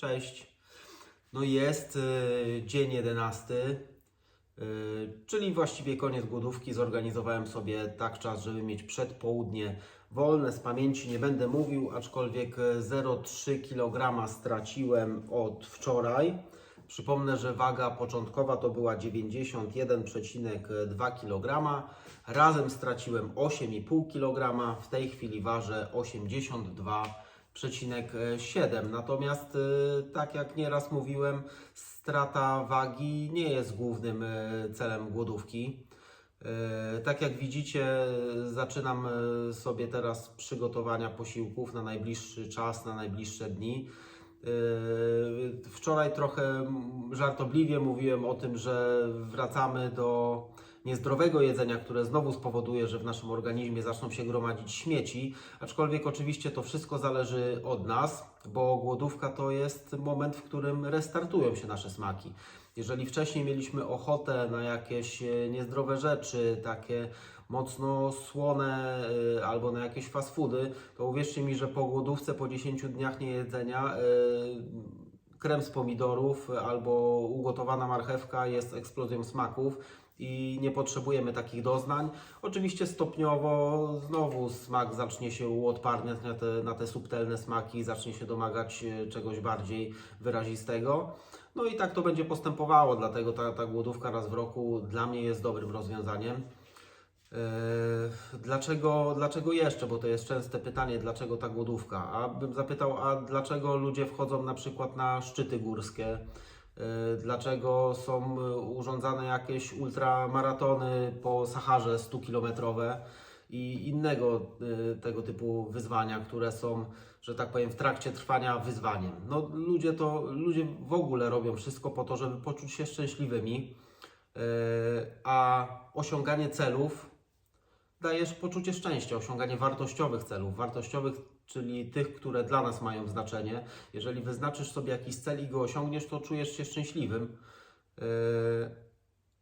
Cześć. No jest y, dzień 11, y, czyli właściwie koniec głodówki. Zorganizowałem sobie tak czas, żeby mieć przedpołudnie wolne. Z pamięci nie będę mówił, aczkolwiek y, 0,3 kg straciłem od wczoraj. Przypomnę, że waga początkowa to była 91,2 kg. Razem straciłem 8,5 kg. W tej chwili ważę 82,7. Natomiast, y, tak jak nieraz mówiłem, strata wagi nie jest głównym y, celem głodówki. Y, Tak jak widzicie, zaczynam sobie teraz przygotowania posiłków na najbliższy czas, na najbliższe dni. Wczoraj trochę mm, żartobliwie mówiłem o tym, że wracamy do niezdrowego jedzenia, które znowu spowoduje, że w naszym organizmie zaczną się gromadzić śmieci. Aczkolwiek oczywiście to wszystko zależy od nas, bo głodówka to jest moment, w którym restartują się nasze smaki. Jeżeli wcześniej mieliśmy ochotę na jakieś e, niezdrowe rzeczy, takie mocno słone y, albo na jakieś fast foody, to uwierzcie mi, że po głodówce, po 10 dniach niejedzenia y, krem z pomidorów albo ugotowana marchewka jest eksplozją smaków i nie potrzebujemy takich doznań. Oczywiście stopniowo znowu smak zacznie się uodparniać na te, na te subtelne smaki, zacznie się domagać e, czegoś bardziej wyrazistego. No i tak to będzie postępowało, dlatego ta, ta głodówka raz w roku dla mnie jest dobrym rozwiązaniem. Eee, Dlaczego, dlaczego jeszcze? Bo to jest częste pytanie, dlaczego ta głodówka? A bym zapytał, a dlaczego ludzie wchodzą na przykład na szczyty górskie? Eee, Dlaczego są urządzane jakieś ultramaratony po Saharze 100-kilometrowe i innego e, tego typu wyzwania, które są, że tak powiem, w trakcie trwania wyzwaniem? No, ludzie to, ludzie w ogóle robią wszystko po to, żeby poczuć się szczęśliwymi, a osiąganie celów dajesz poczucie szczęścia, osiąganie wartościowych celów, wartościowych, czyli tych, które dla nas mają znaczenie. Jeżeli wyznaczysz sobie jakiś cel i go osiągniesz, to czujesz się szczęśliwym. Yy,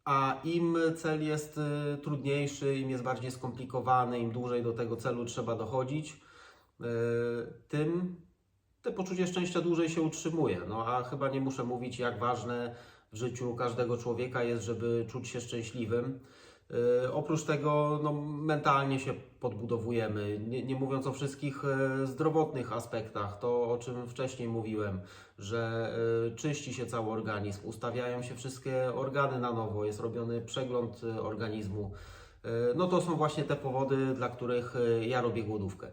A im cel jest yy, trudniejszy, im jest bardziej skomplikowany, im dłużej do tego celu trzeba dochodzić, yy, tym te poczucie szczęścia dłużej się utrzymuje. No a chyba nie muszę mówić, jak ważne w życiu każdego człowieka jest, żeby czuć się szczęśliwym. Yy, oprócz tego no, mentalnie się podbudowujemy, nie, nie mówiąc o wszystkich e, zdrowotnych aspektach, to o czym wcześniej mówiłem, że e, czyści się cały organizm, ustawiają się wszystkie organy na nowo, jest robiony przegląd e, organizmu. E, no to są właśnie te powody, dla których e, ja robię głodówkę.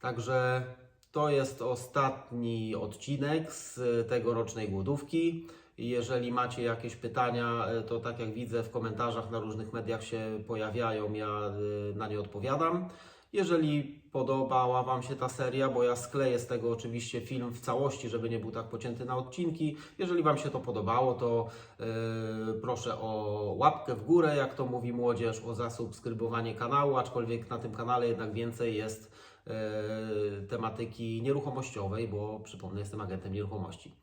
Także to jest ostatni odcinek z e, tegorocznej głodówki. Jeżeli macie jakieś pytania, e, to tak jak widzę w komentarzach na różnych mediach się pojawiają, ja e, na nie odpowiadam. Jeżeli podobała Wam się ta seria, bo ja skleję z tego oczywiście film w całości, żeby nie był tak pocięty na odcinki. Jeżeli Wam się to podobało, to e, proszę o łapkę w górę, jak to mówi młodzież, o zasubskrybowanie kanału, aczkolwiek na tym kanale jednak więcej jest e, tematyki nieruchomościowej, bo przypomnę, jestem agentem nieruchomości.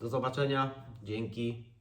Do zobaczenia, dzięki.